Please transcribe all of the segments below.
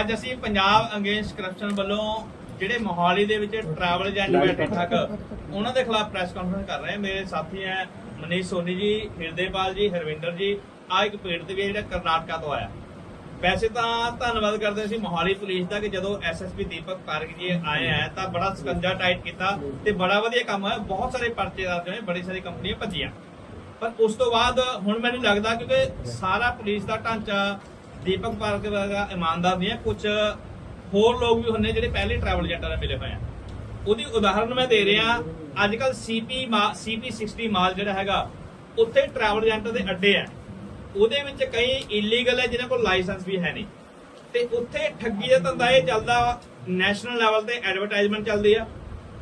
ਅੱਜ ਅਸੀਂ Punjab against corruption ਵੱਲੋਂ ਜਿਹੜੇ ਮੋਹਾਲੀ ਦੇ ਵਿੱਚ ਟਰੈਵਲ ਏਜੰਟ ਬੈਠੇ ਠੱਗ ਉਹਨਾਂ ਦੇ ਖਿਲਾਫ ਪ੍ਰੈਸ ਕਾਨਫਰੰਸ ਕਰ ਰਹੇ ਮੇਰੇ ਸਾਥੀ ਹੈ ਮਨੀਸ਼ ਸੋਨੀ ਜੀ ਹਿਰਦੇਪਾਲ ਜੀ ਹਰਵਿੰਦਰ ਜੀ। ਆ ਇੱਕ ਪੀੜਤ ਵੀ ਹੈ ਜਿਹੜਾ ਕਰਨਾਟਕਾ ਤੋਂ ਆਇਆ। ਵੈਸੇ ਤਾਂ ਧੰਨਵਾਦ ਕਰਦੇ ਸੀ ਮੋਹਾਲੀ ਪੁਲਿਸ ਦਾ ਕਿ ਜਦੋਂ ਐਸਐਸਪੀ ਦੀਪਕ ਪਾਰਕ ਜੀ ਆਏ ਆ ਤਾਂ ਬੜਾ ਸਕੰਜਾ ਟਾਈਟ ਕੀਤਾ ਤੇ ਬੜਾ ਵਧੀਆ ਕੰਮ ਹੋਇਆ। ਬਹੁਤ ਸਾਰੇ ਪਰਚੇ ਦਰਜ ਹੋਏ ਬੜੀ ਸਾਰੀ ਕੰਪਨੀਆਂ ਭੱਜੀਆਂ। ਪਰ ਉਸ ਤੋਂ ਬਾਅਦ ਹੁਣ ਮੈਨੂੰ ਲੱਗਦਾ ਕਿਉਂਕਿ ਸਾਰਾ ਪੁਲਿਸ ਦਾ ਢਾਂਚਾ ਦੀਪਕ ਪਾਰਕ ਵਰਗਾ ਇਮਾਨਦਾਰ ਨਹੀਂ ਹੈ ਕੁਝ ਹੋਰ ਲੋਕ ਵੀ ਹੁੰਦੇ ਜਿਹੜੇ ਪਹਿਲੇ ਟਰੈਵਲ ਏਜੰਟਾਂ ਨਾਲ ਮਿਲੇ ਹੋਏ ਆ। ਉਹਦੀ ਉਦਾਹਰਨ ਮੈਂ ਦੇ ਰਿਹਾ ਅੱਜ ਕੱਲ ਸੀਪੀ ਸੀਪੀ 60 ਮਾਲ ਜਿਹੜਾ ਹੈਗਾ, ਉੱਥੇ ਟਰੈਵਲ ਏਜੰਟ ਦੇ ਅੱਡੇ ਆ। ਉਹਦੇ ਵਿੱਚ ਕਈ ਇਲੀਗਲ ਹੈ ਜਿਨ੍ਹਾਂ ਕੋਲ ਲਾਇਸੈਂਸ ਵੀ ਹੈ ਨਹੀਂ। ਤੇ ਉੱਥੇ ਠੱਗੀ ਦਾ ਧੰਦਾ ਇਹ ਚੱਲਦਾ ਨੈਸ਼ਨਲ ਲੈਵਲ ਤੇ ਐਡਵਰਟਾਈਜ਼ਮੈਂਟ ਚੱਲਦੀ ਆ।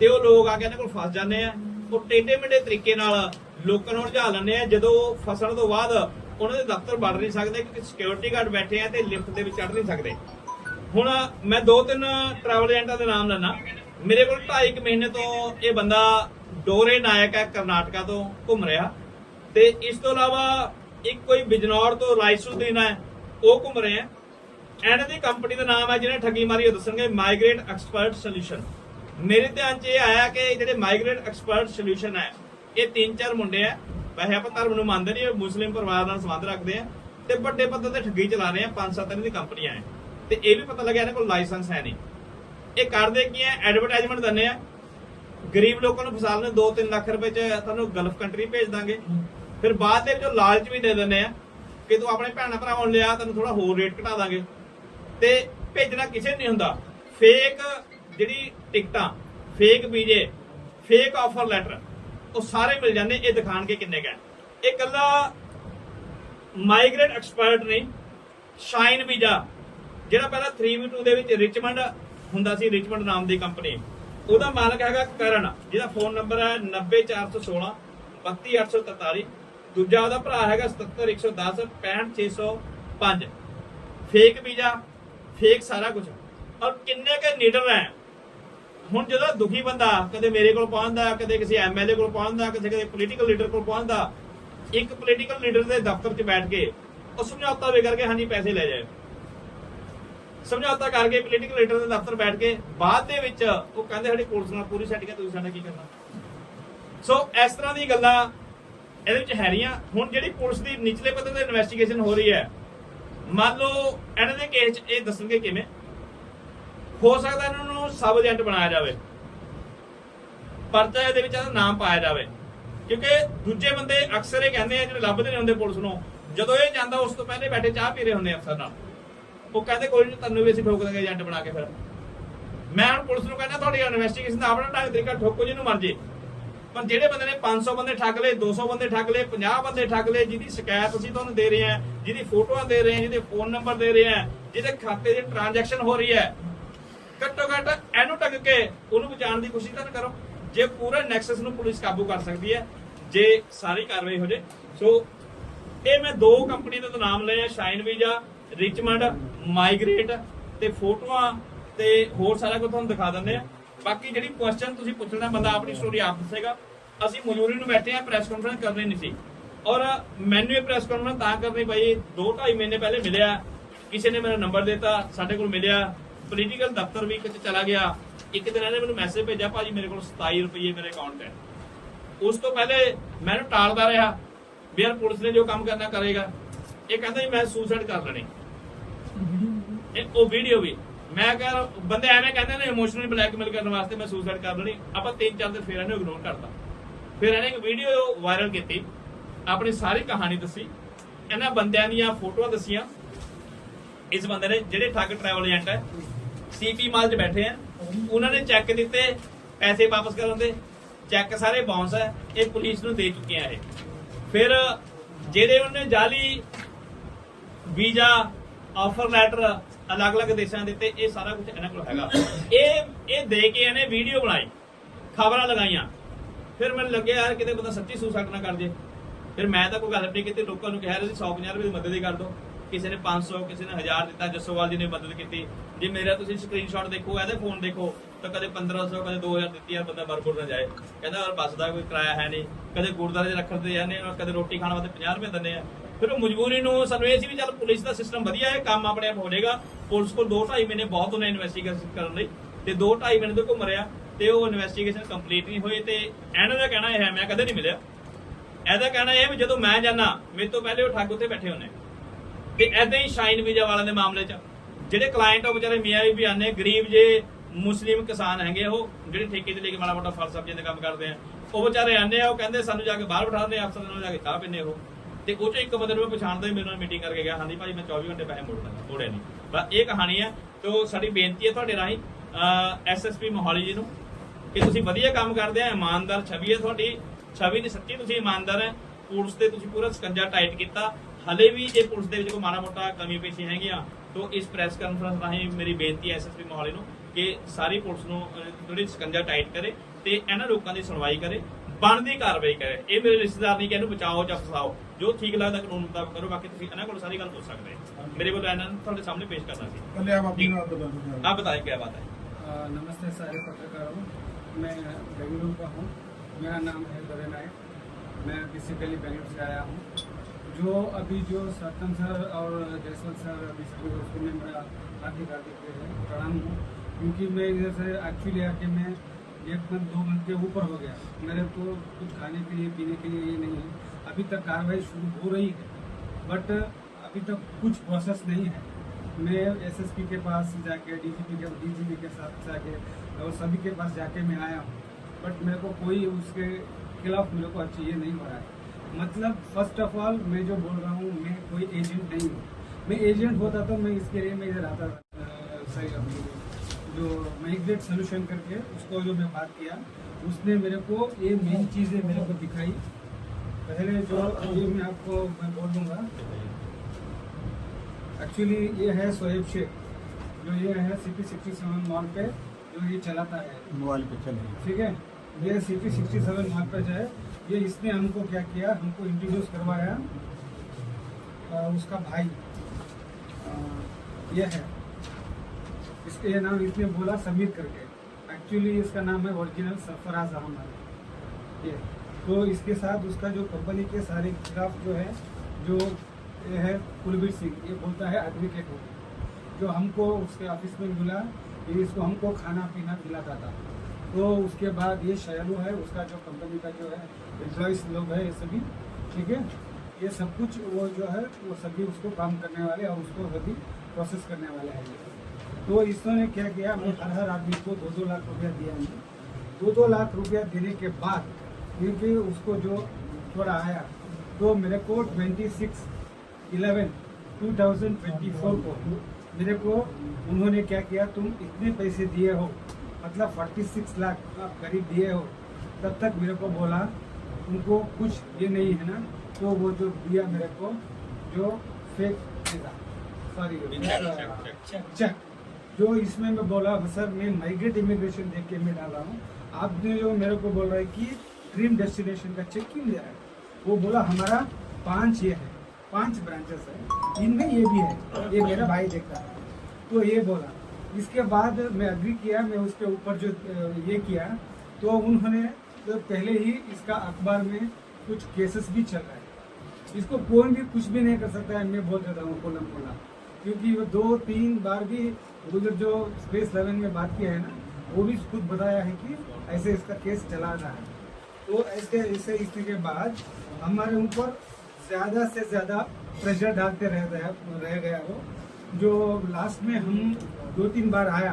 ਤੇ ਉਹ ਲੋਕ ਆ ਕੇ ਇਹਨਾਂ ਕੋਲ ਫਸ ਜਾਂਦੇ ਆ। ਉਹ ਟੇਢੇ ਮੇਢੇ ਤਰੀਕੇ ਨਾਲ ਲੋਕਾਂ ਨੂੰ ਉਲਝਾ ਲੈਂਦੇ ਆ, ਜਦੋਂ ਫਸਣ ਤੋਂ ਬਾਅਦ ਉਹਨਾਂ ਦੇ ਦਫ਼ਤਰ ਵੜ ਨਹੀਂ ਸਕਦੇ, ਕਿਉਂਕਿ ਸਿਕਿਉਰਿਟੀ ਗਾਰਡ ਬੈਠੇ ਆ ਤੇ ਲਿਫਟ ਦੇ ਵਿੱਚ ਚੜ ਨਹੀਂ ਸਕਦੇ। ਹੁਣ ਮੈਂ ਦੋ ਤਿੰਨ ਟਰੈਵਲ ਏਜੰਟਾਂ ਦੇ ਨਾਮ ਲੈਣਾ ਮੇਰੇ ਕੋਲ 2.5 ਮਹੀਨੇ ਤੋਂ ਇਹ ਬੰਦਾ ਡੋਰੇ ਨਾਇਕ ਹੈ, ਕਰਨਾਟਕਾ ਤੋਂ ਘੁੰਮ ਰਿਹਾ। ਤੇ ਇਸ ਤੋਂ ਇਲਾਵਾ ਇੱਕ ਕੋਈ ਬਿਜਨੌਰ ਤੋਂ ਰਾਇਸੁਦੀਨ ਹੈ, ਉਹ ਘੁੰਮ ਰਹੇ ਹੈ। ਇਹਨਾਂ ਦੀ ਕੰਪਨੀ ਦਾ ਨਾਮ ਹੈ, ਜਿਹਨੇ ਠੱਗੀ ਮਾਰੀ, ਉਹ ਦੱਸਣਗੇ ਮਾਈਗ੍ਰੇਟ ਐਕਸਪਰਟ ਸੋਲੂਸ਼ਨ ਮੇਰੇ ਧਿਆਨ 'ਚ ਇਹ ਆਇਆ ਕਿ ਜਿਹੜੇ ਮਾਈਗ੍ਰੇਟ ਐਕਸਪਰਟ ਸੋਲੂਸ਼ਨ ਹੈ, ਇਹ ਤਿੰਨ ਚਾਰ ਮੁੰਡੇ ਆ ਵੈਸੇ ਆਪਾਂ ਧਰਮ ਨੂੰ ਮੰਨਦੇ ਨਹੀਂ ਮੁਸਲਿਮ ਪਰਿਵਾਰ ਨਾਲ ਸੰਬੰਧ ਰੱਖਦੇ ਆ ਤੇ ਵੱਡੇ ਪੱਧਰ ਤੇ ਠੱਗੀ ਚਲਾ ਰਹੇ ਆ, ਪੰਜ ਸੱਤ ਇਹਨਾਂ ਦੀ ਕੰਪਨੀਆਂ ਹੈ ਤੇ ਇਹ ਵੀ ਪਤਾ ਲੱਗਿਆ ਇਹਨਾਂ ਕੋਲ ਲਾਇਸੈਂਸ ਹੈ ਨਹੀਂ। ਇਹ ਕਰਦੇ ਕੀ ਹੈ ਐਡਵਰਟਾਈਜ਼ਮੈਂਟ ਦਿੰਦੇ ਆ। ਗਰੀਬ ਲੋਕਾਂ ਨੂੰ ਫਸਾ ਲੈਂਦੇ 2-3 ਲੱਖ ਰੁਪਏ ਚ ਤੁਹਾਨੂੰ ਗਲਫ ਕੰਟਰੀ ਭੇਜ ਦਾਂਗੇ। ਫਿਰ ਬਾਅਦ ਦੇ ਵਿੱਚੋਂ ਲਾਲਚ ਵੀ ਦੇ ਦਿੰਦੇ ਆ ਕਿ ਤੂੰ ਆਪਣੇ ਭੈਣਾਂ ਭਰਾਵਾਂ ਨੂੰ ਲਿਆ, ਤੈਨੂੰ ਥੋੜਾ ਹੋਰ ਰੇਟ ਘਟਾ ਦਾਂਗੇ। ਤੇ ਭੇਜਣਾ ਕਿਸੇ ਨਹੀਂ ਹੁੰਦਾ। ਫੇਕ ਜਿਹੜੀ ਟਿਕਟਾਂ ਫੇਕ ਵੀਜ਼ੇ ਫੇਕ ਆਫਰ ਲੈਟਰ ਉਹ ਸਾਰੇ ਮਿਲ ਜਾਂਦੇ, ਇਹ ਦਿਖਾਣਗੇ ਕਿੰਨੇ ਕਾ ਇਹ ਕੱਲਾ ਮਾਈਗ੍ਰੇਟ ਐਕਸਪਰਟ ਨਹੀਂ ਸ਼ਾਈਨ ਵੀਜ਼ਾ ਜਿਹੜਾ ਪਹਿਲਾਂ 3v2 ਦੇ ਵਿੱਚ ਰਿਚਮੰਡ ਹੁੰਦਾ ਸੀ ਰਿਚਮੰਡ ਨਾਮ ਦੀ ਕੰਪਨੀ ਉਹਦਾ ਮਾਲਕ ਹੈਗਾ ਕਰਨ, ਜਿਹਦਾ ਫੋਨ ਨੰਬਰ ਹੈ 90416 32843 ਦੂਜਾ ਉਹਦਾ ਭਰਾ ਹੈਗਾ 77110 65605 ਫੇਕ ਵੀਜ਼ਾ ਫੇਕ ਸਾਰਾ ਕੁਝ ਔਰ ਕਿੰਨੇ ਕੇ ਨੀਡਰ ਹੈ ਹੁਣ ਜਦੋਂ ਦੁਖੀ ਬੰਦਾ ਕਦੇ ਮੇਰੇ ਕੋਲ ਪਹੁੰਚਦਾ, ਕਦੇ ਕਿਸੇ ਐਮਐਲਏ ਕੋਲ ਪਹੁੰਚਦਾ, ਕਿਸੇ ਕਦੇ ਪੋਲੀਟੀਕਲ ਲੀਡਰ ਕੋਲ ਪਹੁੰਚਦਾ, ਇੱਕ ਪੋਲੀਟੀਕਲ ਲੀਡਰ ਦੇ ਦਫ਼ਤਰ 'ਚ ਬੈਠ ਕੇ ਉਹ ਸਮਝੌਤਾ ਵੇ ਕਰਕੇ ਹਾਂਜੀ ਪੈਸੇ ਲੈ ਜਾਏ। ਸਮਝੌਤਾ ਕਰਕੇ ਪੋਲੀਟੀਕਲ ਲੀਡਰ ਦੇ ਦਫ਼ਤਰ ਬੈਠ ਕੇ ਬਾਅਦ ਦੇ ਵਿੱਚ ਉਹ ਕਹਿੰਦੇ ਸਾਡੀ ਪੁਲਿਸ ਨਾਲ ਪੂਰੀ ਸੈਟਿੰਗ ਹੈ, ਤੁਸੀਂ ਸਾਡਾ ਕੀ ਕਰਨਾ? ਸੋ ਇਸ ਤਰ੍ਹਾਂ ਦੀ ਗੱਲਾਂ ਇਹਦੇ ਵਿੱਚ ਹੈ ਰਹੀਆਂ ਹੁਣ ਜਿਹੜੀ ਪੁਲਿਸ ਦੀ ਨਿਚਲੇ ਪੱਧਰ ਤੇ ਇਨਵੈਸਟੀਗੇਸ਼ਨ ਹੋ ਰਹੀ ਹੈ, ਮੰਨ ਲਓ ਇਹਨਾਂ ਦੇ ਕੇਸ 'ਚ ਇਹ ਦੱਸਣਗੇ ਕਿਵੇਂ? ਹੋ ਸਕਦਾ ਇਹਨਾਂ ਨੂੰ ਸਬ ਏਜੰਟ ਬਣਾਇਆ ਜਾਵੇ। ਪਰਚਾ ਇਹਦੇ ਵਿੱਚ ਇਹਦਾ ਨਾਮ ਪਾਇਆ ਜਾਵੇ। ਕਿਉਂਕਿ ਦੂਜੇ ਬੰਦੇ ਅਕਸਰ ਇਹ ਕਹਿੰਦੇ ਆ, ਜਿਹੜੇ ਲੱਭਦੇ ਨੇ ਹੁੰਦੇ ਪੁਲਿਸ ਨੂੰ, ਜਦੋਂ ਇਹ ਜਾਂਦਾ ਉਸ ਤੋਂ ਪਹਿਲੇ ਬੈਠੇ ਚਾਹ ਪੀ ਰਹੇ ਹੁੰਦੇ ਅਫਸਰ ਨਾਲ। ਉਹ ਕਹਿੰਦੇ, ਕੋਈ ਨਹੀਂ ਤੁਹਾਨੂੰ ਵੀ ਅਸੀਂ ਠੋਕ ਦਾਂਗੇ ਏਜੰਟ ਬਣਾ ਕੇ ਫਿਰ। ਮੈਂ ਹੁਣ ਪੁਲਿਸ ਨੂੰ ਕਹਿੰਦਾ, ਤੁਹਾਡੀ ਇਨਵੈਸਟੀਗੇਸ਼ਨ ਦਾ ਆਪਣਾ ਢੰਗ ਤਰੀਕਾ ਠੋਕੋ ਜਿਹਨੂੰ ਮਰਜ਼ੀ। ਪਰ ਜਿਹੜੇ ਬੰਦੇ ਨੇ 500 ਬੰਦੇ ਠੱਗ ਲਏ 200 ਬੰਦੇ ਠੱਗ ਲਏ 50 ਬੰਦੇ ਠੱਗ ਲਏ, ਜਿਹਦੀ ਸ਼ਿਕਾਇਤ ਅਸੀਂ ਤੁਹਾਨੂੰ ਦੇ ਰਹੇ ਹਾਂ, ਜਿਹਦੀ ਫੋਟੋਆਂ ਦੇ ਰਹੇ ਹਾਂ, ਜਿਹਦੇ ਫੋਨ ਨੰਬਰ ਦੇ ਰਹੇ ਹਾਂ, ਜਿਹਦੇ ਖਾਤੇ ਦੀ ਟ੍ਰਾਂਜੈਕਸ਼ਨ ਹੋ ਰਹੀ ਹੈ ਘੱਟੋ ਘੱਟ ਇਹਨੂੰ ਟੱਕ ਕੇ ਉਹਨੂੰ ਬਚਾਉਣ ਦੀ ਕੋਸ਼ਿਸ਼ ਤਾਂ ਕਰੋ। ਜੇ ਪੂਰੇ ਨੈਕਸਸ ਨੂੰ ਪੁਲਿਸ ਕਾਬੂ ਕਰ ਸਕਦੀ ਹੈ, ਜੇ ਸਾਰੀ ਕਾਰਵਾਈ ਹੋ ਜੇ। ਸੋ, ਇਹ ਮੈਂ ਦੋ ਕੰਪਨੀ ਦੇ ਨਾਮ ਲਏ ਆ ਸ਼ਾਈਨ ਵੀਜ਼ਾ, ਰਿਚਮੰਡ, ਮਾਈਗ੍ਰੇਟ ਤੇ ਫੋਟੋਆਂ ਤੇ ਹੋਰ ਸਾਰਾ ਕੁਝ ਤੁਹਾਨੂੰ ਦਿਖਾ ਦਿੰਦੇ ਆ ਬਾਕੀ ਜਿਹੜੀ ਕੁਐਸਚਨ ਤੁਸੀਂ ਪੁੱਛਣਾ, ਬੰਦਾ ਆਪਣੀ ਸਟੋਰੀ ਆਪ ਦੱਸੇਗਾ। ਅਸੀਂ ਮਜ਼ੂਰੀ ਨੂੰ ਬੈਠੇ ਆ ਪ੍ਰੈਸ ਕਾਨਫਰੰਸ ਕਰਨੀ ਨਹੀਂ ਸੀ। ਔਰ ਮੈਨੂੰ ਇਹ ਪ੍ਰੈਸ ਕਾਨਫਰੰਸ ਤਾਂ ਕਰਨੀ ਪਈ 2.5 ਮਹੀਨੇ ਪਹਿਲੇ ਮਿਲਿਆ। ਕਿਸੇ ਨੇ ਮੇਰਾ ਨੰਬਰ ਦਿੱਤਾ, ਸਾਡੇ ਕੋਲ ਮਿਲਿਆ। ਪੋਲੀਟੀਕਲ ਦਫ਼ਤਰ ਵੀ ਕਿਤੇ ਚਲਾ ਗਿਆ। ਇੱਕ ਦਿਨ ਇਹਨੇ ਮੈਨੂੰ ਮੈਸੇਜ ਭੇਜਿਆ, ਭਾਜੀ, ਮੇਰੇ ਕੋਲ 27 ਰੁਪਏ ਮੇਰੇ ਅਕਾਊਂਟ 'ਚ ਉਸ ਤੋਂ ਪਹਿਲੇ ਮੈਨੂੰ ਟਾਲਦਾ ਰਿਹਾ ਵੀ ਯਾਰ ਪੁਲਿਸ ਨੇ ਜੋ ਕੰਮ ਕਰਨਾ ਕਰੇਗਾ। ਇਹ ਕਹਿੰਦਾ ਜੀ, ਮੈਂ ਸੁਸਾਈਡ ਕਰ ਲੈਣੀ। ਇਹ ਉਹ ਵੀਡੀਓ ਵੀ ਮੈਂ ਕਹ, ਬੰਦੇ ਐਵੇਂ ਕਹਿੰਦੇ ਨੇ ਇਮੋਸ਼ਨਲੀ ਬਲੈਕਮੇਲ ਕਰਨ ਵਾਸਤੇ ਮੈਂ ਸੁਸਾਈਡ ਕਰ ਲੈਣੀ। ਆਪਾਂ ਤਿੰਨ ਚਾਰ ਦਿਨ ਫੇਰ ਇਹਨੂੰ ਇਗਨੋਰ ਕਰਤਾ। ਫਿਰ ਇਹਨੇ ਇੱਕ ਵੀਡੀਓ ਵਾਇਰਲ ਕੀਤੀ। ਆਪਣੀ ਸਾਰੀ ਕਹਾਣੀ ਦੱਸੀ। ਇਹਨਾਂ ਬੰਦਿਆਂ ਦੀਆਂ ਫੋਟੋਆਂ ਦੱਸੀਆਂ। ਇਸ ਬੰਦੇ ਨੇ ਜਿਹੜੇ ਠੱਗ ਟਰੈਵਲ ਏਜੰਟ ਹੈ ਸੀਪੀ ਮਾਲ 'ਚ ਬੈਠੇ ਆ। ਉਹਨਾਂ ਨੇ ਚੈੱਕ ਦਿੱਤੇ, ਪੈਸੇ ਵਾਪਸ ਕਰਨ ਦੇ। ਚੈੱਕ ਸਾਰੇ ਬਾਉਂਸ ਹੈ ਇਹ ਪੁਲਿਸ ਨੂੰ ਦੇ ਚੁੱਕੇ ਆ ਇਹ। ਫਿਰ ਜਿਹੜੇ ਉਹਨੇ ਜਾਲੀ ਵੀਜ਼ਾ ਆਫਰ ਲੈਟਰ ਅਲੱਗ-ਅਲੱਗ ਦੇਸ਼ਾਂ ਦੇ ਦਿੱਤੇ, ਇਹ ਸਾਰਾ ਕੁਝ ਇਹਨਾਂ ਕੋਲ ਹੈਗਾ। ਇਹ ਇਹ ਦੇ ਕੇ ਇਹਨੇ ਵੀਡੀਓ ਬਣਾਈ, ਖਬਰਾਂ ਲਗਾਈਆਂ। ਫਿਰ ਮੈਨੂੰ ਲੱਗਿਆ, ਯਾਰ ਕਿਤੇ ਬੰਦਾ ਸੱਚੀ ਸੁਸਾਈਡ ਨਾ ਕਰ ਜੇ। ਫਿਰ ਮੈਂ ਤਾਂ ਕੋਈ ਗੱਲ ਨਹੀਂ ਕੀਤੀ, ਲੋਕਾਂ ਨੂੰ ਕਿਹਾ ਸੀ 150 ਰੁਪਏ ਦੀ ਮਦਦ ਹੀ ਕਰ ਦਿਓ। ਕਿਸੇ ਨੇ 500 ਕਿਸੇ ਨੇ 1000 ਦਿੱਤਾ, ਜੱਸੋਵਾਲ ਜੀ ਨੇ ਮਦਦ ਕੀਤੀ। ਜੇ ਮੇਰਾ ਤੁਸੀਂ ਸਕਰੀਨਸ਼ਾਟ ਦੇਖੋ, ਇਹਦੇ ਫੋਨ ਦੇਖੋ, ਤਾਂ ਕਦੇ 1500 ਕਦੇ 2000 ਦਿੱਤੀ ਯਾਰ ਬੰਦਾ ਮਰਬੁਰ ਨਾ ਜਾਏ। ਕਹਿੰਦਾ ਯਾਰ ਬੱਸ ਦਾ ਕੋਈ ਕਿਰਾਇਆ ਹੈ ਨਹੀਂ। ਕਦੇ ਗੁਰਦਾਰੇ 'ਚ ਰੱਖਣ ਤੇ ਜਾਂਦੇ ਆ, ਕਦੇ ਰੋਟੀ ਖਾਣ ਵਾਸਤੇ 50 ਰੁਪਏ ਦਿੰਦੇ ਆ। ਫਿਰ ਉਹ ਮਜਬੂਰੀ ਨੂੰ ਸਾਨੂੰ ਇਹ ਸੀ ਵੀ ਚੱਲ ਪੁਲਿਸ ਦਾ ਸਿਸਟਮ ਵਧੀਆ ਹੈ, ਕੰਮ ਆਪਣੇ ਆਪ ਹੋ ਜਾਏਗਾ। ਪੁਲਿਸ ਕੋਲ 2.5 ਮਹੀਨੇ ਬਹੁਤ ਉਹਨੇ ਇਨਵੈਸਟੀਗੇਸ਼ਨ ਕਰਨ ਲਈ। ਤੇ 2.5 ਮਹੀਨੇ ਤੋਂ ਘੁੰਮ ਰਿਹਾ ਤੇ ਉਹ ਇਨਵੈਸਟੀਗੇਸ਼ਨ ਕੰਪਲੀਟ ਨਹੀਂ ਹੋਈ ਤੇ ਇਹਨਾਂ ਦਾ ਕਹਿਣਾ ਇਹ ਹੈ, ਮੈਂ ਕਦੇ ਨਹੀਂ ਮਿਲਿਆ। ਇਹਦਾ ਕਹਿਣਾ ਇਹ ਹੈ ਵੀ ਜਦੋਂ ਮੈਂ ਜਾਣਾ ਮੇਰੇ ਤੋਂ ਪਹਿਲੇ ਉਹ ਠੱਗ ਉੱਥੇ ਬੈਠੇ ਹੁੰਦੇ। ਤੇ ਐਦਾਂ ਹੀ ਸ਼ਾਈਨ ਵੀਜ਼ਾ ਵਾਲਿਆਂ ਦੇ ਮਾਮਲੇ 'ਚ ਜਿਹੜੇ ਕਲਾਇੰਟ ਉਹ ਵਿਚਾਰੇ ਮੀਆਂ ਵੀ ਆਨੇ ਗਰੀਬ ਜੇ ਮੁਸਲਿਮ ਕਿਸਾਨ ਹੈਗੇ ਉਹ ਜਿਹੜੇ ਠੇਕੇ ਤੇ ਲੈ ਕੇ ਮਾੜਾ ਮੋਟਾ ਫਲ ਸਬਜ਼ੀਆਂ ਦਾ ਕੰਮ ਕਰਦੇ ਆ, ਉਹ ਵਿਚਾਰੇ ਆਨੇ ਆ, ਉਹ ਕਹਿੰਦੇ ਸਾਨੂੰ ਜਾ ਕੇ ਬਾਹਰ ਬਿਠਾਉਂਦੇ ਅਫਸਰ ਨਾਲ ਜਾ ਕੇ ਚਾਹ ਪੀਂਦੇ ਉਹ। ਤੇ ਉਹ ਚੋਂ ਇੱਕ ਬੰਦੇ ਨੂੰ ਮੈਂ ਪਛਾਣਦਾ ਹੀ, ਮੇਰੇ ਨਾਲ ਮੀਟਿੰਗ ਕਰਕੇ ਗਿਆ, ਹਾਂਜੀ ਭਾਈ ਮੈਂ 24 ਘੰਟੇ ਪੈਸੇ ਮੋੜਨਾ ਮੋੜਿਆ ਨਹੀਂ। ਬਸ ਇਹ ਕਹਾਣੀ ਹੈ ਤੇ ਸਾਡੀ ਬੇਨਤੀ ਹੈ ਤੁਹਾਡੇ ਰਾਹੀਂ ਐਸਐਸਪੀ ਮੋਹਾਲੀ ਜੀ ਨੂੰ, ਕਿ ਤੁਸੀਂ ਵਧੀਆ ਕੰਮ ਕਰਦੇ ਆ, ਇਮਾਨਦਾਰ ਛਵੀ ਹੈ ਤੁਹਾਡੀ, ਛਵੀ ਦੀ ਸੱਚੀ ਤੁਸੀਂ ਇਮਾਨਦਾਰ ਹੈ ਪੁਲਿਸ ਤੇ ਤੁਸੀਂ ਪੂਰਾ ਸਕੰਜਾ ਟਾਈਟ ਕੀਤਾ ਹਲੇ ਵੀ ਜੇ ਪੁਲਿਸ ਦੇ ਵਿੱਚ ਕੋਈ ਮਾੜਾ ਮੋਟਾ ਕਮੀ ਪੇਸ਼ੀ ਹੈਗੀਆਂ ਤਾਂ ਇਸ ਪ੍ਰੈਸ ਕਾਨਫਰੰਸ ਰਾਹੀਂ ਮੇਰੀ ਬੇਨਤੀ ਹੈ ਐਸਐਸਪੀ ਮੋਹਾਲੀ ਨੂੰ ਕਿ ਸਾਰੀ ਪੁਲਿਸ ਨੂੰ ਅਹ, ਥੋੜੀ ਸਕੰਜਾ ਟਾਈਟ ਕਰੇ ਤੇ ਇਹਨਾਂ ਲੋਕਾਂ ਦੀ ਸੁਣਵਾਈ ਕਰੇ ਬਣਦੀ ਕਾਰਵਾਈ ਕਰੇ ਇਹ ਮੇਰੇ ਰਿਸ਼ਤੇਦਾਰ ਨਹੀਂ ਕਿ ਇਹਨੂੰ ਬਚਾਓ ਜਾਂ ਫਸਾਓ ਜੋ ਠੀਕ ਲੱਗਦਾ ਕਾਨੂੰਨ ਮੁਤਾਬਕ ਕਰੋ ਬਾਕੀ ਤੁਸੀਂ ਇਹਨਾਂ ਕੋਲ ਸਾਰੀ ਗੱਲ ਪੁੱਛ ਸਕਦੇ ਹੋ ਮੇਰੇ ਵੱਲੋਂ ਇਹਨਾਂ ਨੂੰ ਤੁਹਾਡੇ ਸਾਹਮਣੇ ਪੇਸ਼ ਕਰਨਾ ਸੀ पहले आप अपनी बात बता दीजिए आप बताएं क्या बात है अ, नमस्ते सारे पत्रकारों मैं बेंगलुरु का हूँ मेरा नाम है दवे नायक मैं बेसिकली बेंगलुरु से आया हूँ जो अभी जो सत्तम सर और जयसवाल सर अभी सभी दोस्तों ने मेरा हार्दिक हार्दिक प्रणाम हूँ। क्योंकि मैं इधर से एक्चुअली आके मैं एक मंथ दो मंथ के ऊपर हो गया। मेरे को कुछ खाने के लिए, पीने के लिए ये नहीं है। अभी तक कार्रवाई शुरू हो रही है बट अभी तक कुछ प्रोसेस नहीं है। मैं एसएसपी के पास जाके डीजीपी के डीजीपी के साथ जाके और सभी के पास जाके मैं आया हूँ। बट मेरे को कोई उसके खिलाफ मेरे को अच्छी ये नहीं हो रहा है। मतलब फ़र्स्ट ऑफ़ ऑल मैं जो बोल रहा हूँ मैं कोई एजेंट नहीं हूँ। मैं एजेंट होता तो मैं इसके लिए मैं इधर आता अ, सही जो माइग्रेट सोल्यूशन करके उसको जो मैं बात किया उसने मेरे को ये मेन चीज़ें मेरे को दिखाई। पहले जो ये मैं आपको मैं बोल दूँगा एक्चुअली ये है सोएब शेख जो ये है सिटी सिक्सटी सेवन मॉल पे जो ये चलाता है। मोबाइल पे चले ठीक है? ये सिटी सिक्सटी सेवन मॉल पे जो है ये इसने हमको क्या किया? हमको इंट्रोड्यूस करवाया। अ, उसका भाई। अ, ये है। इसके ये नाम इसने बोला समीर करके। एक्चुअली इसका नाम है ओरिजिनल सरफराज अहमद। ये। तो इसके साथ उसका जो कंपनी के सारे खिलाफ जो है जो ये है कुलबीर सिंह ये बोलता है एडवोकेट हो जो हमको उसके ऑफ़िस में मिला ये इसको हमको खाना पीना खिलाता था। तो उसके बाद ये शयालू है उसका जो कंपनी का जो है एम्प्लॉयज़ लोग हैं ये सभी, ठीक है? ये सब कुछ वो जो है, वो सभी उसको काम करने वाले और उसको सभी प्रोसेस करने वाले हैं। तो इसने क्या किया मैं हर हर आदमी को दो दो लाख रुपया दिया हमने। दो दो लाख रुपया देने के बाद, क्योंकि उसको जो थोड़ा आया तो मेरे को twenty six eleven two thousand twenty four को मेरे को उन्होंने क्या किया, तुम इतने पैसे दिए हो मतलब फोर्टी सिक्स लाख आप करीब दिए हो, तब तक मेरे को बोला उनको कुछ ये नहीं है ना तो वो जो दिया मेरे को जो फेक सॉरी चेक जो इसमें मैं बोला सर मैं माइग्रेट इमिग्रेशन देख के मैं डाला हूँ। आपने जो मेरे को बोल रहा है कि ड्रीम डेस्टिनेशन का चेक क्यों रहा है। वो बोला हमारा पाँच ये है पाँच ब्रांचेस है। इनमें ये भी है ये मेरा भाई देखता है। तो ये बोला इसके बाद मैं अग्री किया मैं उसके ऊपर जो ये किया तो उन्होंने तो पहले ही इसका अखबार में कुछ केसेस भी चल रहा है। इसको कोई भी कुछ भी नहीं कर सकता है, मैं बोल देता हूँ कोलम कोला क्योंकि वो दो, तीन बार भी उधर जो स्पेस लेवन में बात किया है ना, वो भी खुद बताया है कि ऐसे इसका केस चला रहा है। तो ऐसे ऐसे स्थिति के बाद हमारे ऊपर ज़्यादा से ज़्यादा प्रेशर डालते रह रह गया वो। जो लास्ट में हम दो, तीन बार आया,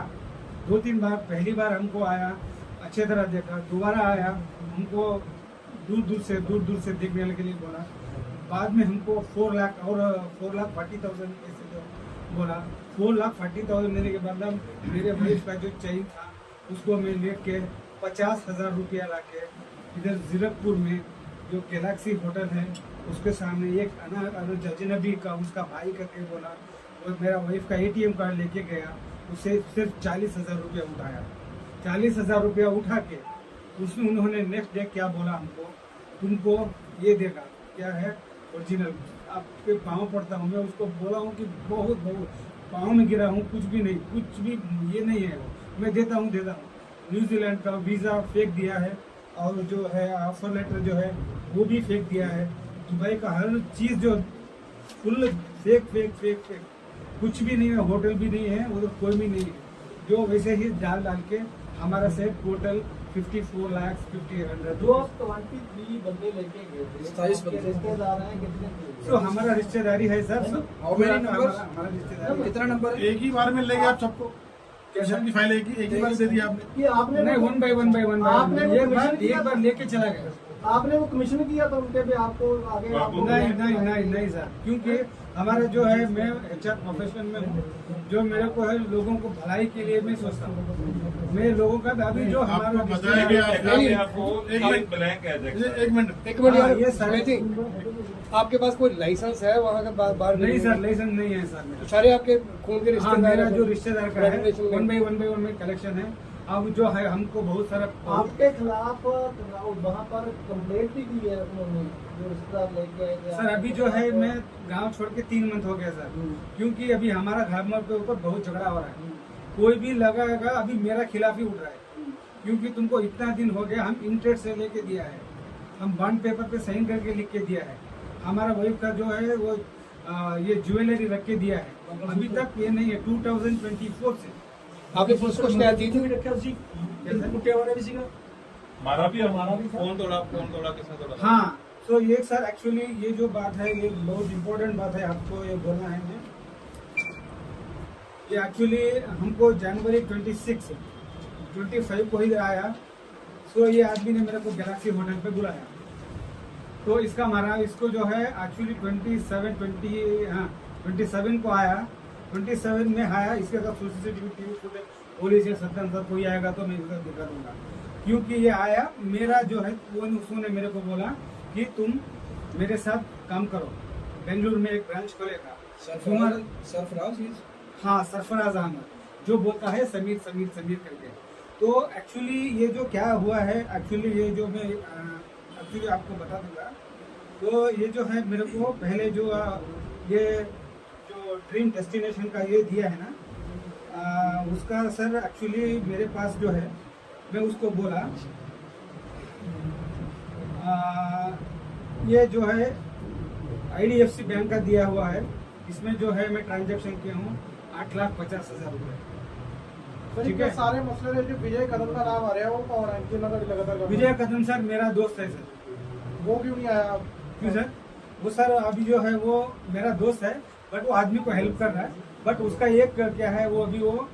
दो, तीन बार, पहली बार हमको आया अच्छे तरह देखा। दोबारा आया, हमको दूर दूर से, दूर दूर से देखने के लिए बोला। बाद में हमको फोर लाख और फोर लाख फोर्टी थाउज़ेंड ऐसे जो बोला फोर लाख फोर्टी थाउज़ेंड देने के बाद मेरे वाइफ का जो चैन था, उसको मैं ले के पचास हज़ार रुपया ला के इधर जीरकपुर में जो गैलेक्सी होटल है, उसके सामने एक अना अना- जजनबी का, उसका भाई करके बोला, और मेरा वाइफ का एटीएम कार्ड लेके गया, उसे सिर्फ़ चालीस हज़ार रुपया उठाया। चालीस हज़ार रुपया उठा के उसमें उन्होंने नेक्स्ट डे क्या बोला हमको, तुमको ये देगा, क्या है ओरिजिनल आपके पाँव पड़ता हूँ, मैं उसको बोला हूँ कि बहुत बहुत, पाँव में गिरा हूँ, कुछ भी नहीं, कुछ भी ये नहीं है मैं देता हूँ देता हूँ। न्यूजीलैंड का वीज़ा फेंक दिया है और जो है ऑफ़र लेटर जो है, वो भी फेंक दिया है। दुबई का हर चीज़ जो full fake fake fake fake. कुछ भी नहीं है, होटल भी नहीं है उधर कोई भी नहीं है। जो वैसे ही डाल डाल के हमारा से टोटल 54 लाख 50 हंड्रेड जो आप ट्वेंटी थ्री बंदे लेके गए थे। रिश्तेदार हैं कितने? तो हमारा रिश्तेदारी है सर हमारा हमारा रिश्तेदारी कितना नंबर एक ही बार में ले गए आप सबको। कैसा? सबकी फ़ाइल एक ही एक ही बार दे दी आपने। ये आपने नहीं one by one by one आपने वो एक बार? लेके चला गया। आपने वो कमीशन किया था उनके भी आपको आगे नहीं नहीं नहीं नहीं सर क्योंकि हमारा जो है मैं एचआर प्रोफेशन में हूँ जो मेरे को है लोगों को भलाई के लिए मैं सोचता हूँ। मैं लोगों का दादी जो हमारा एक मिनट एक मिनट एक मिनट हाँ, यार ये सारे- थी आपके पास कोई लाइसेंस है? वहाँ का बाहर बाहर नहीं सर लाइसेंस नहीं है सर सारे आपके खून के हाँ रिश्तेदार मेरा जो रिश्तेदार का है one by one by one में कलेक्शन है। अब जो है हमको बहुत सारा आपके खिलाफ वहाँ पर कंप्लेंट भी की है उन्होंने जो रिश्तेदार लेके आए सर अभी जो है मैं गाँव छोड़ के तीन मंथ हो गया सर। क्योंकि अभी हमारा घर के ऊपर बहुत झगड़ा हो रहा है। कोई भी लगाएगा अभी मेरा खिलाफ ही उठ रहा है। क्योंकि तुमको इतना दिन हो गया हम इंटरेस्ट से लेके दिया है। हम बॉन्ड पेपर पे साइन करके लिख के दिया है। हमारा वाइफ का जो है वो आ, ये ज्वेलरी रख के दिया है। अभी तक ये नहीं है 2024 से। आपने पुलिस को शिकायत दी थी? कैसा? हमारा भी हमारा भी फ़ोन तोड़ा फ़ोन तोड़ा किसने तोड़ा? हाँ तो ये सर एक्चुअली ये जो बात है ये बहुत इम्पोर्टेंट बात है आपको ये बोलना है मैं ये एक्चुअली हमको जनवरी 26 25 को ही आया। तो ये आदमी ने मेरे को गैलेक्सी होटल पे बुलाया। तो इसका हमारा इसको जो है एक्चुअली 27 20 हाँ 27 को आया। 27 में आया इसके साथ सीसीटीवी टीवी फुटेज पुलिस या सत्तर सर कोई आएगा तो मैं इसका दिखा दूँगा। क्योंकि ये आया मेरा जो है वो उसने मेरे को बोला कि तुम मेरे साथ काम करो बेंगलुरु में एक ब्रांच खोलेगा। सरफराज सरफराज हाँ सरफराज अहमद जो बोलता है समीर समीर समीर करके। तो एक्चुअली ये जो क्या हुआ है एक्चुअली ये जो मैं एक्चुअली आपको बता दूँगा। तो ये जो है मेरे को पहले जो अ, ये जो ड्रीम डेस्टिनेशन का ये दिया है ना अ, उसका सर एक्चुअली मेरे पास जो है मैं उसको बोला अ, ये जो है आईडीएफसी बैंक का दिया हुआ है इसमें जो है मैं ट्रांजैक्शन किया हूँ आठ लाख पचास हज़ार रुपये ठीक है। सारे मसले जो विजय कदम का नाम आ रहा है वो कौन है लगातार विजय कदम सर मेरा दोस्त है सर। वो क्यों नहीं आया? क्यों सर? वो सर अभी जो है वो मेरा दोस्त है बट वो आदमी को हेल्प कर रहा है। बट उसका एक क्या है वो अभी वो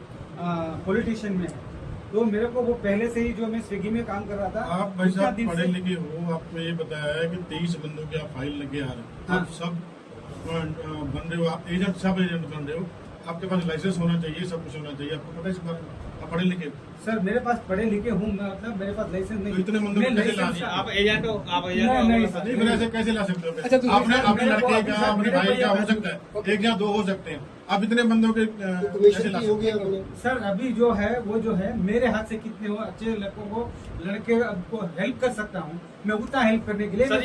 पॉलिटिशियन में है। तो मेरे को वो पहले से ही जो मैं स्विगी में काम कर रहा था आप भाई साहब पढ़े लिखे हो आपको ये बताया है कि तेईस बंदों की आप फ़ाइल लेके आ रहे हैं। हाँ। आप सब बन रहे हो आप एजेंट सब एजेंट बन रहे हो। आपके पास लाइसेंस होना चाहिए सब कुछ होना चाहिए आपको पता है इस बारे में? पढ़े लिखे सर मेरे पास पढ़े लिखे हूँ मतलब मेरे पास लाइसेंस नहीं तो इतने बंदों को कैसे ला आप एजेंट हो आप एजेंट नहीं, हो नहीं, सर। नहीं फिर ऐसे कैसे ला सकते हो? अच्छा, आपने अपने लड़के अभी का अपने भाई का हो सकता है। एक या दो हो सकते हैं। आप इतने बंदों के तो सर अभी जो है वो जो है मेरे हाथ से कितने हो अच्छे लड़कों को लड़के को हेल्प कर सकता हूँ। मैं उतना हेल्प करने के लिए चलो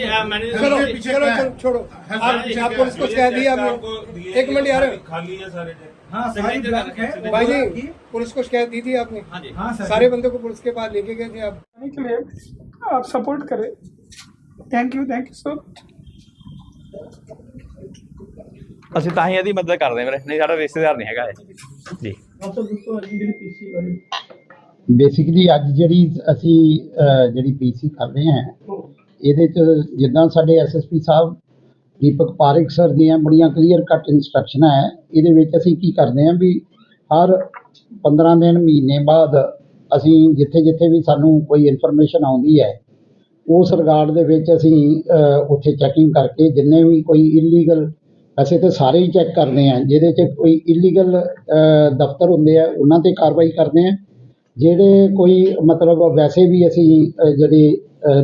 चलो छोड़ो। है, आप पीछे आप क्या पुलिस है? को शिकायत दी आपने आपको एक मिनट यार। खाली है सारे हाँ सारी सिग्नेचर ब्लैंक है करके- भाई वो जी की- पुलिस को शिकायत दी थी आपने हाँ जी हाँ सर सारे बंदों को पुलिस के पास लेके गए थे आप करने के लिए आप सपोर्ट करें thank you thank you so much ਅਸੀਂ ਤਾਂ ਹੀ ਇਹਦੀ ਮਦਦ ਕਰਦੇ ਵੀਰੇ ਨਹੀਂ ਸਾਡਾ ਰਿਸ਼ਤੇਦਾਰ ਨਹੀਂ ਹੈਗਾ ਇਹ ਜੀ ਬੇਸਿਕਲੀ ਅੱਜ ਜਿਹੜੀ ਅਸੀਂ ਅਹ, ਜਿਹੜੀ ਪੀਸੀ ਕਰ ਰਹੇ ਹਾਂ ਇਹਦੇ ਚ ਜਿੱਦਾਂ ਸਾਡੇ ਐਸਐਸਪੀ ਸਾਹਿਬ ਦੀਪਕ ਪਾਰਿਕ ਸਰ ਦੀਆਂ ਬੜੀਆਂ ਕਲੀਅਰ ਕੱਟ ਇੰਸਟਰਕਸ਼ਨਾਂ ਹੈ। ਇਹਦੇ ਵਿੱਚ ਅਸੀਂ ਕੀ ਕਰਦੇ ਹਾਂ ਵੀ ਹਰ 15 ਦਿਨ ਮਹੀਨੇ ਬਾਅਦ ਅਸੀਂ ਜਿੱਥੇ ਜਿੱਥੇ ਵੀ ਸਾਨੂੰ ਕੋਈ ਇਨਫੋਰਮੇਸ਼ਨ ਆਉਂਦੀ ਹੈ, ਉਸ ਰਿਗਾਰਡ ਦੇ ਵਿੱਚ ਅਸੀਂ ਉੱਥੇ ਚੈਕਿੰਗ ਕਰਕੇ ਜਿੰਨੇ ਵੀ ਕੋਈ ਇਲੀਗਲ ਵੈਸੇ ਤਾਂ ਸਾਰੇ ਹੀ ਚੈੱਕ ਕਰਦੇ ਹਾਂ, ਜਿਹਦੇ 'ਚ ਕੋਈ ਇਲੀਗਲ ਦਫ਼ਤਰ ਹੁੰਦੇ ਆ, ਉਹਨਾਂ ਤੇ ਕਾਰਵਾਈ ਕਰਦੇ ਹਾਂ। ਜਿਹੜੇ ਕੋਈ ਮਤਲਬ ਵੈਸੇ ਵੀ ਅਸੀਂ ਜਿਹੜੇ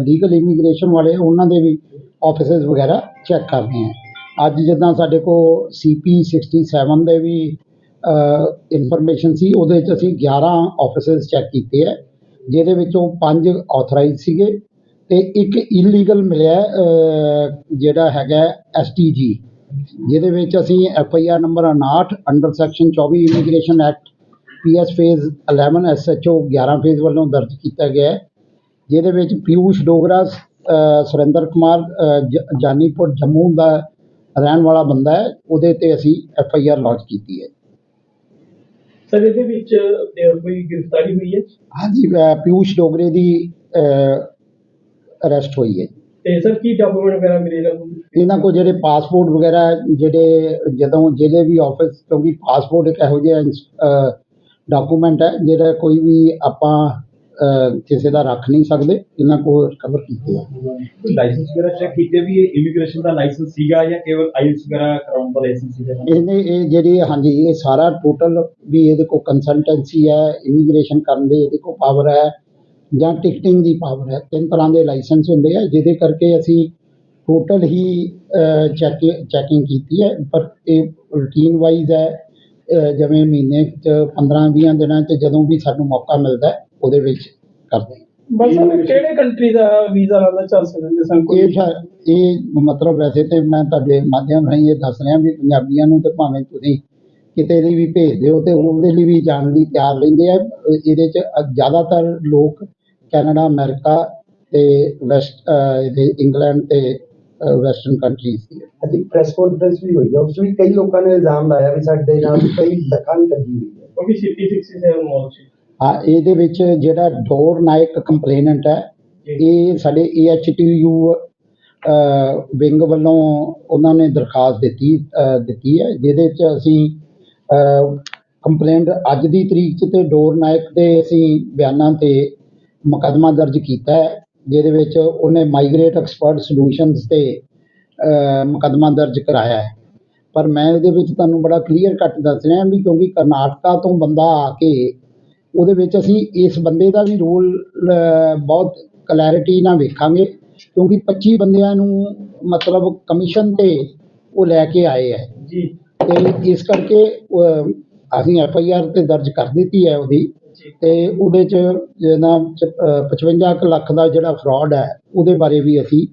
ਲੀਗਲ ਇਮੀਗ੍ਰੇਸ਼ਨ ਵਾਲੇ, ਉਹਨਾਂ ਦੇ ਵੀ ਆਫਿਸਿਸ ਵਗੈਰਾ ਚੈੱਕ ਕਰਦੇ ਹਾਂ। ਅੱਜ ਜਿੱਦਾਂ ਸਾਡੇ ਕੋਲ ਸੀਪੀ 67 ਦੇ ਵੀ ਇਨਫੋਰਮੇਸ਼ਨ ਸੀ, ਉਹਦੇ 'ਚ ਅਸੀਂ 11 ਆਫਿਸਿਸ ਚੈੱਕ ਕੀਤੇ ਹੈ ਜਿਹਦੇ ਵਿੱਚੋਂ ਪੰਜ ਆਥੋਰਾਈਜ਼ ਸੀਗੇ ਤੇ ਇੱਕ ਇਲੀਗਲ ਮਿਲਿਆ ਜਿਹੜਾ ਹੈਗਾ ਐਸਟੀਜੀ ਜਿਹਦੇ ਵਿੱਚ ਅਸੀਂ F I R number 59 under section 24 immigration act PS phase 11 SHO 11 phase ਵੱਲੋਂ ਦਰਜ ਕੀਤਾ ਗਿਆ। ਹੈ ਜਿਹਦੇ ਵਿੱਚ ਪਿਊਸ਼ ਡੋਗਰਾ ਸੁਰਿੰਦਰ ਕੁਮਾਰ ਜ- ਜਾਨੀਪੁਰ ਜੰਮੂ ਦਾ ਰਹਿਣ ਵਾਲਾ ਬੰਦਾ ਹੈ ਉਹਦੇ ਤੇ ਅਸੀਂ ਐਫ ਆਈ ਆਰ ਲੌਂਚ ਕੀਤੀ ਹੈ। ਸਰ ਇਹਦੇ ਵਿੱਚ ਅਹ, ਕੋਈ ਗ੍ਰਿਫਤਾਰੀ ਹੋਈ ਹੈ? ਹਾਂਜੀ ਅ, ਪਿਊਸ਼ ਡੋਗਰੇ ਦੀ ਅਰੈਸਟ ਹੋਈ ਹੈ। ਤੇ ਸਰ ਕੀ ਡਾਕੂਮੈਂਟ ਵਗੈਰਾ ਮਿਲੇ ਇਹਨਾਂ ਨੂੰ ਇਹਨਾਂ ਕੋਲ ਜਿਹੜੇ ਪਾਸਪੋਰਟ ਵਗੈਰਾ ਜਿਹੜੇ ਜਦੋਂ ਜਿਹੜੇ ਵੀ ਆਫਿਸ ਕਿਉਂਕਿ ਪਾਸਪੋਰਟ ਇੱਕ ਇਹੋ ਜਿਹਾ ਡਾਕੂਮੈਂਟ ਹੈ ਜਿਹੜਾ ਕੋਈ ਵੀ ਆਪਾਂ ਕਿਸੇ ਦਾ ਰੱਖ ਨਹੀਂ ਸਕਦੇ ਇਹਨਾਂ ਕੋਲ ਕਵਰ ਕੀਤੇ ਆ। ਲਾਇਸੈਂਸ ਵਗੈਰਾ ਚੈੱਕ ਕੀਤੇ ਵੀ ਇਹ ਇਮੀਗ੍ਰੇਸ਼ਨ ਦਾ ਲਾਇਸੈਂਸ ਸੀਗਾ ਜਾਂ ਕੇਵਲ ਆਈਐਲਸ ਵਗੈਰਾ ਕਰਾਉਣ ਦਾ ਲਾਇਸੈਂਸ ਸੀਗਾ? ਇਹਨੇ ਇਹ ਜਿਹੜੀ ਹਾਂਜੀ ਇਹ ਸਾਰਾ ਟੋਟਲ ਵੀ ਇਹਦੇ ਕੋਲ ਕੰਸਲਟੈਂਸੀ ਹੈ ਇਮੀਗ੍ਰੇਸ਼ਨ ਕਰਨ ਦੇ ਇਹਦੇ ਕੋਲ ਪਾਵਰ ਹੈ ਜਾਂ ਟਿਕਟਿੰਗ ਦੀ ਪਾਵਰ ਹੈ। ਤਿੰਨ ਤਰ੍ਹਾਂ ਦੇ ਲਾਇਸੈਂਸ ਹੁੰਦੇ ਆ ਜਿਹਦੇ ਕਰਕੇ ਅਸੀਂ ਟੋਟਲ ਹੀ ਚੈੱਕ ਚੈਕਿੰਗ ਕੀਤੀ ਹੈ। ਪਰ ਇਹ ਰੂਟੀਨ ਵਾਈਜ਼ ਹੈ ਜਿਵੇਂ ਮਹੀਨੇ ਚ 15 20 ਦਿਨਾਂ ਚ ਜਦੋਂ ਵੀ ਸਾਨੂੰ ਮੌਕਾ ਮਿਲਦਾ ਹੈ, ਉਹਦੇ ਵਿੱਚ ਕਰਦੇ ਹਾਂ। ਬਸ ਕਿਹੜੇ ਕੰਟਰੀ ਦਾ ਵੀਜ਼ਾ ਲਾਣਾ ਚੱਲ ਸਕਦੇ ਸਨ ਇਹ ਸ਼ਾ- ਇਹ ਮਤਲਬ ਵੈਸੇ ਤੇ ਮੈਂ ਤੁਹਾਡੇ ਮਾਧਿਅਮ ਰਾਹੀਂ ਇਹ ਦੱਸ ਰਿਹਾ ਵੀ ਪੰਜਾਬੀਆਂ ਨੂੰ ਤੇ ਭਾਵੇਂ ਤੁਸੀਂ ਕਿਤੇ ਲਈ ਵੀ ਭੇਜ ਦਿਓ ਤੇ ਉਹਦੇ ਲਈ ਵੀ ਜਾਣ ਲਈ ਤਿਆਰ ਰਹਿੰਦੇ ਆ ਇਹਦੇ ਚ ਅ, ਜ਼ਿਆਦਾਤਰ ਲੋਕ ਕੈਨੇਡਾ ਅਮਰੀਕਾ ਤੇ ਵੈਸਟ ਇਹਦੇ ਇੰਗਲੈਂਡ ਤੇ ਵੈਸਟਰਨ ਕੰਟਰੀਜ਼ ਦੀ ਹੈ। ਅੱਜ ਪ੍ਰੈਸ ਕਾਨਫਰੰਸ ਵੀ ਹੋਈ ਹੈ ਉਸ ਵਿੱਚ ਕਈ ਲੋਕਾਂ ਨੇ ਇਲਜ਼ਾਮ ਲਾਇਆ ਵੀ ਸਾਡੇ ਨਾਲ ਕਈ ਲੱਗੀ ਹੋਈ ਹੈ ਸਿਟੀ 67 ਮਾਲ ਸੀ ਹਾਂ ਇਹਦੇ ਵਿੱਚ ਜਿਹੜਾ ਡੋਰ ਨਾਇਕ ਕੰਪਲੇਨੈਂਟ ਹੈ ਇਹ ਸਾਡੇ ਏਐਚਟੀਯੂ ਵਿੰਗ ਵੱਲੋਂ ਉਹਨਾਂ ਨੇ ਦਰਖਾਸਤ ਦਿੱਤੀ ਦਿੱਤੀ ਹੈ ਜਿਹਦੇ ਚ ਅਸੀਂ ਕੰਪਲੇਂਟ ਅੱਜ ਦੀ ਤਰੀਕ 'ਚ ਤੇ ਡੋਰ ਨਾਇਕ ਦੇ ਅਸੀਂ ਬਿਆਨਾਂ ਤੇ ਮੁਕੱਦਮਾ ਦਰਜ ਕੀਤਾ ਹੈ ਜਿਹਦੇ ਵਿੱਚ ਉਹਨੇ ਮਾਈਗ੍ਰੇਟ ਐਕਸਪਰਟ ਸੋਲੂਸ਼ਨਸ ਤੇ ਮੁਕੱਦਮਾ ਦਰਜ ਕਰਾਇਆ ਹੈ। ਪਰ ਮੈਂ ਇਹਦੇ ਵਿੱਚ ਤੁਹਾਨੂੰ ਬੜਾ ਕਲੀਅਰ ਕੱਟ ਦੱਸ ਰਿਹਾ ਵੀ ਕਿਉਂਕਿ ਕਰਨਾਟਕਾ ਤੋਂ ਬੰਦਾ ਆ ਕੇ ਉਹਦੇ ਵਿੱਚ ਅਸੀਂ ਇਸ ਬੰਦੇ ਦਾ ਵੀ ਰੋਲ ਬਹੁਤ ਕਲੈਰਿਟੀ ਨਾਲ ਵੇਖਾਂਗੇ ਕਿਉਂਕਿ 25 ਬੰਦਿਆਂ ਨੂੰ ਮਤਲਬ ਕਮਿਸ਼ਨ ਤੇ ਉਹ ਲੈ ਕੇ ਆਏ ਹੈ। ਜੀ। ਤੇ ਇਸ ਕਰਕੇ ਅਸੀਂ ਐਫ ਆਈ ਆਰ ਤੇ ਦਰਜ ਕਰ ਦਿੱਤੀ ਹੈ ਉਹਦੀ। ਤੇ ਉਹਦੇ ਚ ਜਿਹਨਾਂ 55 ਕੁ ਲੱਖ ਦਾ ਜਿਹੜਾ ਫਰਾਡ ਹੈ ਉਹਦੇ ਬਾਰੇ ਵੀ ਅਸੀਂ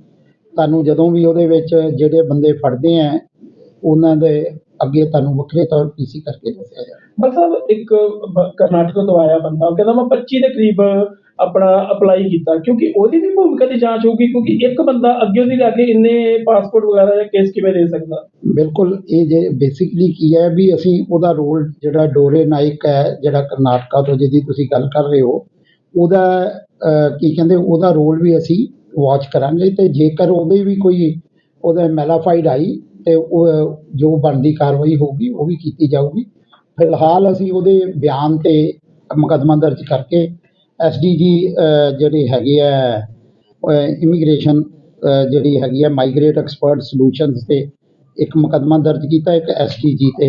ਤੁਹਾਨੂੰ ਜਦੋਂ ਵੀ ਉਹਦੇ ਵਿੱਚ ਜਿਹੜੇ ਬੰਦੇ ਫੜਦੇ ਆ ਉਹਨਾਂ ਦੇ ਅੱਗੇ ਤੁਹਾਨੂੰ ਵੱਖਰੇ ਤੌਰ ਪੀਸੀ ਕਰਕੇ ਦੱਸਿਆ ਜਾਵੇ। ਬਸ ਸਾਹਿਬ ਇੱਕ ਬ- ਕਰਨਾਟਕ ਤੋਂ ਆਇਆ ਬੰਦਾ, ਉਹ ਕਹਿੰਦਾ ਮੈਂ 25 ਦੇ ਕਰੀਬ ਆਪਣਾ ਅਪਲਾਈ ਕੀਤਾ। ਕਿਉਂਕਿ ਉਹਦੀ ਵੀ ਭੂਮਿਕਾ ਦੀ ਜਾਂਚ ਹੋਊਗੀ, ਕਿਉਂਕਿ ਇੱਕ ਬੰਦਾ ਅੱਗੇ ਉਹਦੀ ਜਾ ਕੇ ਇੰਨੇ ਪਾਸਪੋਰਟ ਵਗੈਰਾ ਜਾਂ ਕੇਸ ਕਿਵੇਂ ਦੇ ਸਕਦਾ? ਬਿਲਕੁਲ, ਇਹ ਜੇ ਬੇਸਿਕਲੀ ਕੀ ਹੈ ਵੀ ਅਸੀਂ ਉਹਦਾ ਰੋਲ ਜਿਹੜਾ ਡੋਰੇ ਨਾਇਕ ਹੈ, ਜਿਹੜਾ ਕਰਨਾਟਕਾ ਤੋਂ ਜਿਹਦੀ ਤੁਸੀਂ ਗੱਲ ਕਰ ਰਹੇ ਹੋ, ਉਹਦਾ ਕੀ ਕਹਿੰਦੇ, ਉਹਦਾ ਰੋਲ ਵੀ ਅਸੀਂ ਵਾਚ ਕਰਾਂਗੇ। ਤੇ ਜੇਕਰ ਉਹਦੇ ਵੀ ਕੋਈ ਉਹਦਾ ਮੈਲਾਫਾਈਡ ਆਈ, ਤੇ ਉਹ, ਜੋ ਬਣਦੀ ਕਾਰਵਾਈ ਹੋਊਗੀ, ਉਹ ਵੀ ਕੀਤੀ ਜਾਊਗੀ। ਫਿਲਹਾਲ ਅਸੀਂ ਉਹਦੇ ਬਿਆਨ ਤੇ ਮੁਕੱਦਮਾ ਦਰਜ ਕਰਕੇ ਐਸਡੀਜੀ ਜਿਹੜੇ ਹੈਗੇ ਆ ਇਮੀਗ੍ਰੇਸ਼ਨ ਜਿਹੜੀ ਹੈਗੀ ਹੈ ਮਾਈਗ੍ਰੇਟ ਐਕਸਪਰਟ ਸੋਲੂਸ਼ਨਸ ਤੇ ਇੱਕ ਮੁਕੱਦਮਾ ਦਰਜ ਕੀਤਾ, ਇੱਕ ਐਸਟੀਜੀ ਤੇ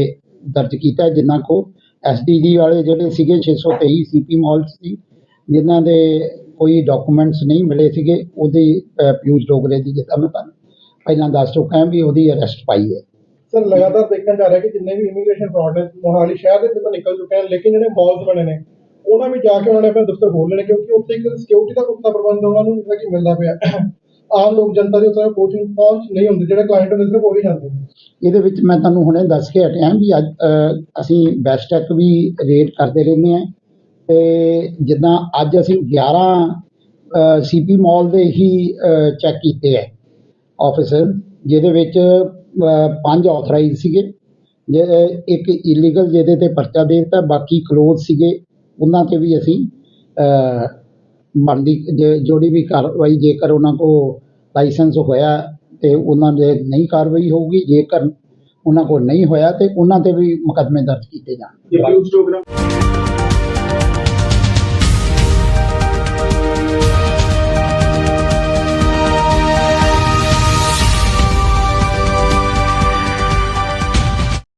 ਦਰਜ ਕੀਤਾ ਜਿਨ੍ਹਾਂ ਕੋ ਐਸਟੀਜੀ ਵਾਲੇ ਜਿਹੜੇ ਸੀਗੇ 623 ਸੀਪੀ ਮਾਲ ਸੀ, ਜਿਨ੍ਹਾਂ ਦੇ ਕੋਈ ਡਾਕੂਮੈਂਟਸ ਨਹੀਂ ਮਿਲੇ ਸੀਗੇ, ਉਹਦੀ ਪਿਊਸ਼ ਡੋਗਰੇ ਦੀ ਜਿੱਦਾਂ ਮੈਂ ਤੁਹਾਨੂੰ ਪਹਿਲਾਂ ਦੱਸ ਚੁੱਕਾ ਹਾਂ ਵੀ ਉਹਦੀ ਅਰੈਸਟ ਪਾਈ ਹੈ। ਸਰ ਲਗਾਤਾਰ ਦੇਖਣ ਜਾ ਰਿਹਾ ਕਿ ਜਿੰਨੇ ਵੀ ਇਮੀਗ੍ਰੇਸ਼ਨ ਫਰਾਡ ਨੇ, ਮੋਹਾਲੀ ਸ਼ਹਿਰ ਦੇ ਵਿੱਚੋਂ ਨਿਕਲ ਚੁੱਕੇ ਹਨ, ਲੇਕਿਨ ਜਿਹੜੇ ਮਾਲਸ ਬਣੇ ਨੇ, ਉਹਨਾਂ ਵਿੱਚ ਜਾ ਕੇ ਉਹਨਾਂ ਨੇ ਆਪਣੇ ਦਫ਼ਤਰ ਖੋਲ੍ਹ ਲੈਣੇ, ਕਿਉਂਕਿ ਉੱਥੇ ਇੱਕ ਸਿਕਿਉਰਿਟੀ ਦਾ ਪੁਖਤਾ ਪ੍ਰਬੰਧ ਉਹਨਾਂ ਨੂੰ ਜਿਹੜਾ ਕਿ ਮਿਲਦਾ ਪਿਆ। ਆਮ ਲੋਕ ਜਨਤਾ ਦੀ ਉੱਥੇ ਕੋਚਿੰਗ ਪਹੁੰਚ ਨਹੀਂ ਹੁੰਦੀ, ਜਿਹੜੇ ਕਲਾਇੰਟ ਹੁੰਦੇ ਸਿਰਫ ਹੀ ਜਾਂਦੇ ਇਹਦੇ ਵਿੱਚ ਮੈਂ ਤੁਹਾਨੂੰ ਹੁਣੇ ਦੱਸ ਕੇ ਹਟਿਆ ਵੀ ਅੱਜ ਅਸੀਂ ਬੈਸਟੈਕ ਵੀ ਰੇਟ ਕਰਦੇ ਰਹਿੰਦੇ ਹਾਂ। ਤੇ ਜਿੱਦਾਂ ਅੱਜ ਅਸੀਂ 11 ਸੀਪੀ ਮਾਲ ਦੇ ਹੀ ਚੈੱਕ ਕੀਤੇ ਹੈ ਆਫਿਸਰ ਜਿਹਦੇ ਵਿੱਚ ਪੰਜ ਔਥਰਾਈਜ਼ ਸੀਗੇ। ਜੇ, ਇੱਕ ਇਲੀਗਲ ਜਿਹਦੇ ਤੇ ਪਰਚਾ ਦੇ ਦਿੱਤਾ, ਬਾਕੀ ਕਲੋਜ਼ ਸੀਗੇ, ਉਹਨਾਂ ਤੇ ਵੀ ਅਸੀਂ ਬਣਦੀ, ਜੇ- ਜਿਹੜੀ ਵੀ ਕਾਰਵਾਈ ਜੇਕਰ ਉਹਨਾਂ ਕੋਲ ਲਾਇਸੈਂਸ ਹੋਇਆ ਤੇ ਉਹਨਾਂ ਦੇ ਨਹੀਂ ਕਾਰਵਾਈ ਹੋਊਗੀ, ਜੇਕਰ ਉਹਨਾਂ ਕੋਲ ਨਹੀਂ ਹੋਇਆ ਤਾਂ ਉਹਨਾਂ ਤੇ ਵੀ ਮੁਕੱਦਮੇ ਦਰਜ ਕੀਤੇ ਜਾਣ